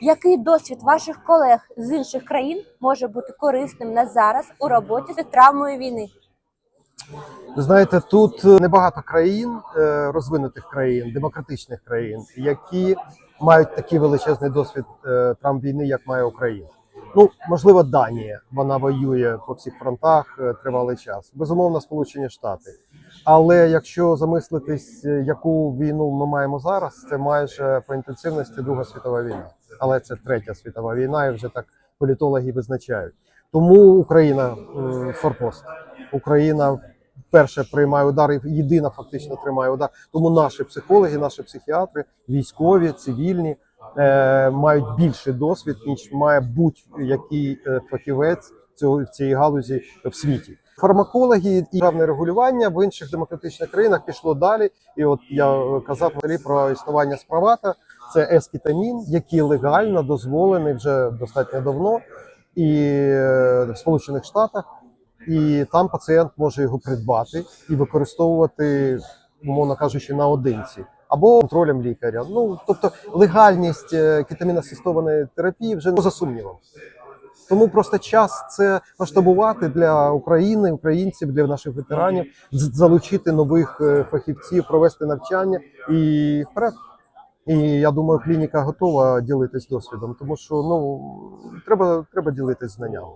Який досвід ваших колег з інших країн може бути корисним на зараз у роботі з травмою війни? Знаєте, тут е, небагато країн, е, розвинутих країн, демократичних країн, які мають такий величезний досвід е, травм війни, як має Україна. Ну, можливо, Данія. Вона воює по всіх фронтах тривалий час. Безумовно, Сполучені Штати. Але якщо замислитись, яку війну ми маємо зараз, це майже по інтенсивності Друга світова війна. Але це третя світова війна, і вже так політологи визначають. Тому Україна форпост. Україна перше приймає удар і єдина фактично тримає удар. Тому наші психологи, наші психіатри, військові, цивільні е, мають більший досвід, ніж має будь-який е, фахівець цього в цій галузі в світі. Фармакологи і правне регулювання в інших демократичних країнах пішло далі. І от я казав про існування справата. Це ескітамін, який легально дозволений вже достатньо давно і е, в Сполучених Штатах і там пацієнт може його придбати і використовувати, умовно кажучи, наодинці. Або контролем лікаря. Ну тобто легальність е, кетамінасистованої терапії вже не за сумнівом. Тому просто час це масштабувати для України, українців, для наших ветеранів, залучити нових е, фахівців, провести навчання і вперед. І я думаю, клініка готова ділитись досвідом, тому що ну треба, треба ділитись знаннями.